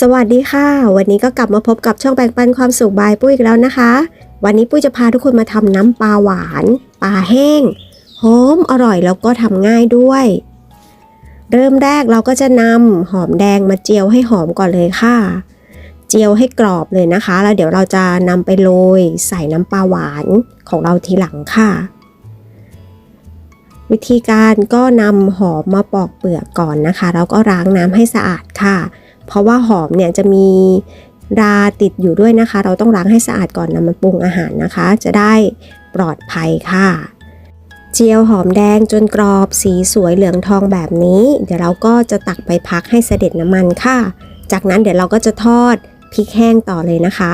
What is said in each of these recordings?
สวัสดีค่ะ วันนี้ก็กลับมาพบกับช่องแบ่งปันความสุขบายปุ้ยอีกแล้วนะคะ วันนี้ปุ้ยจะพาทุกคนมาทำน้ำปลาหวานปลาแห้งหอมอร่อยแล้วก็ทำง่ายด้วย เริ่มแรกเราก็จะนำหอมแดงมาเจียวให้หอมก่อนเลยค่ะ เจียวให้กรอบเลยนะคะ แล้วเดี๋ยวเราจะนำไปโรยใส่น้ำปลาหวานของเราทีหลังค่ะ วิธีการก็นำหอมมาปอกเปลือกก่อนนะคะแล้วก็ล้างน้ำให้สะอาดค่ะ เพราะว่าหอมเนี่ยจะมีราติดอยู่ด้วยนะคะ เราต้องล้างให้สะอาดก่อนนำมาปรุงอาหารนะคะ จะได้ปลอดภัยค่ะ เจียวหอมแดงจนกรอบสีสวยเหลืองทองแบบนี้ เดี๋ยวเราก็จะตักไปพักให้เสด็จน้ำมันค่ะ จากนั้นเดี๋ยวเราก็จะทอดพริกแห้งต่อเลยนะคะ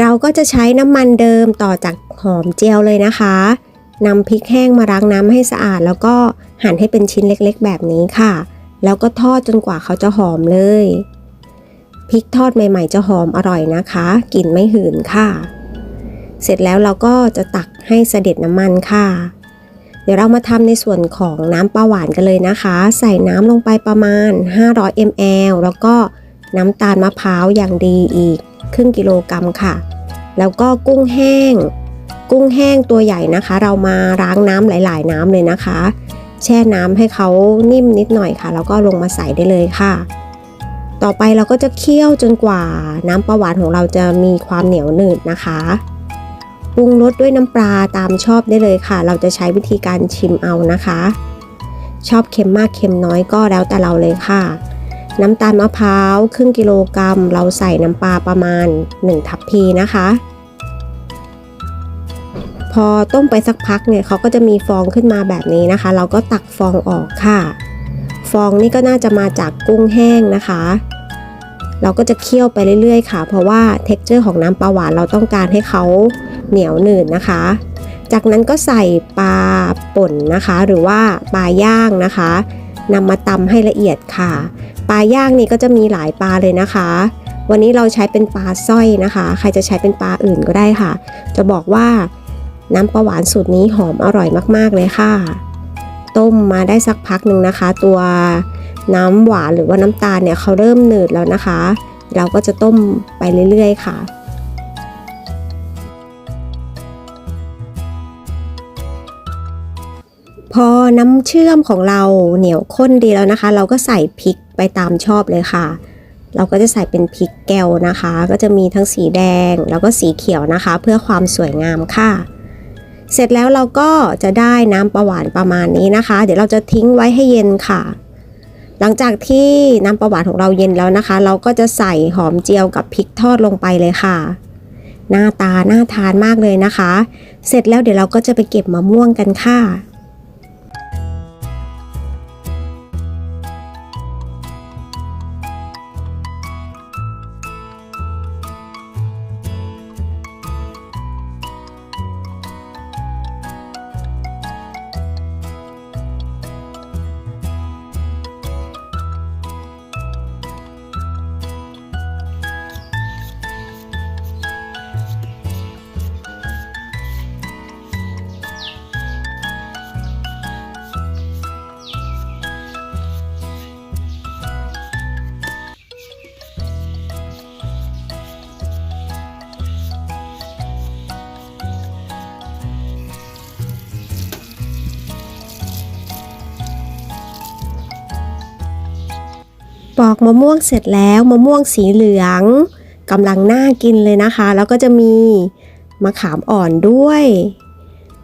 เราก็จะใช้น้ำมันเดิมต่อจากหอมเจียวเลยนะคะนำพริกแห้งมาล้างน้ำให้สะอาด แล้วก็หั่นให้เป็นชิ้นเล็กๆ แบบนี้ค่ะ แล้วก็ทอดจนกว่าเขาจะหอมเลยพริกทอดใหม่ๆ จะหอมอร่อยนะคะกลิ่นไม่หืนค่ะ เสร็จแล้วเราก็จะตักให้เสด็จน้ำมันค่ะ เดี๋ยวเรามาทำในส่วนของน้ำปลาหวานกันเลยนะคะ ใส่น้ำลงไปประมาณ 500 ml แล้วก็น้ำตาลมะพร้าวอย่างดีอีก ครึ่งกิโลกรัมค่ะ แล้วก็กุ้งแห้ง กุ้งแห้งตัวใหญ่นะคะ เรามาล้างน้ำหลาย ๆ น้ำเลยนะคะ แช่น้ำให้เขานิ่มนิดหน่อยค่ะ แล้วก็ลงมาใส่ได้เลยค่ะ ต่อไปเราก็จะเคี่ยวจนกว่าน้ำปลาหวานของเราจะมีความเหนียวหนืดนะคะปรุงรสด้วยน้ำปลาตามชอบได้เลยค่ะ เราจะใช้วิธีการชิมเอานะคะ ชอบเค็มมากเค็มน้อยก็แล้วแต่เราเลยค่ะ น้ำตาลมะพร้าวครึ่งกิโลกรัม เราใส่น้ำปลาประมาณ 1 ทัพพีนะคะ พอต้มไปสักพักเนี่ยเขาก็จะมีฟองขึ้นมาแบบนี้นะคะ เราก็ตักฟองออกค่ะ ฟองนี่ก็น่าจะมาจากกุ้งแห้งนะคะ เราก็จะเคี่ยวไปเรื่อยๆ ค่ะ เพราะว่าเท็กเจอร์ของน้ำปลาหวานเราต้องการให้เขาเหนียวหนืดนะคะ จากนั้นก็ใส่ปลาป่นนะคะ หรือว่าปลาย่างนะคะนำมาตำให้ละเอียดค่ะ ลาย่างนี่ก็จะมีหลายปลาเลยนะคะ วันนี้เราใช้เป็นปลาสร้อยนะคะ ใครจะใช้เป็นปลาอื่นก็ได้ค่ะ จะบอกว่าน้ำปลาหวานสูตรนี้หอมอร่อยมากๆเลยค่ะ ต้มมาได้สักพักหนึ่งนะคะ ตัวน้ำหวานหรือว่าน้ำตาลเนี่ยเขาเริ่มหนืดแล้วนะคะ เราก็จะต้มไปเรื่อยๆค่ะ พอน้ำเชื่อมของเราเหนียวข้นดีแล้วนะคะ เราก็ใส่พริกไปตามชอบเลยค่ะ เราก็จะใส่เป็นพริกแก้วนะคะ ก็จะมีทั้งสีแดงแล้วก็สีเขียวนะคะ เพื่อความสวยงามค่ะ เสร็จแล้วเราก็จะได้น้ำประหวานประมาณนี้นะคะ เดี๋ยวเราจะทิ้งไว้ให้เย็นค่ะ หลังจากที่น้ำประหวานของเราเย็นแล้วนะคะ เราก็จะใส่หอมเจียวกับพริกทอดลงไปเลยค่ะหน้าตาน่าทานมากเลยนะคะ เสร็จแล้วเดี๋ยวเราก็จะไปเก็บมะม่วงกันค่ะ ปอกมะม่วงเสร็จแล้วมะม่วงสีเหลืองกำลังน่ากินเลยนะคะ แล้วก็จะมีมะขามอ่อนด้วย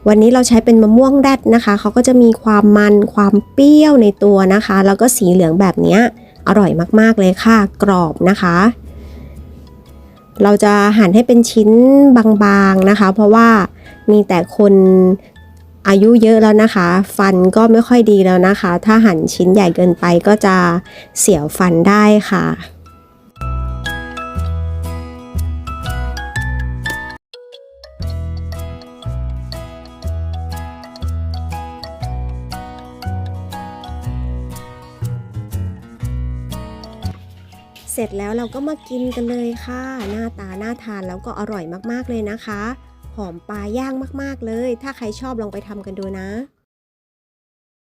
วันนี้เราใช้เป็นมะม่วงแรดนะคะเขาก็จะมีความมันความเปรี้ยวในตัวนะคะ แล้วก็สีเหลืองแบบนี้อร่อยมากๆเลยค่ะ กรอบนะคะ เราจะหั่นให้เป็นชิ้นบางๆนะคะ เพราะว่ามีแต่คน อายุเยอะแล้วนะคะ ฟันก็ไม่ค่อยดีแล้วนะคะ ถ้าหั่นชิ้นใหญ่เกินไปก็จะเสียวฟันได้ค่ะเสร็จแล้วเราก็มากินกันเลยค่ะ หน้าตาน่าทานแล้วก็อร่อยมากๆเลยนะคะ อมปลาย่างมากๆเลย ถ้าใครชอบลองไปทำกันดูนะ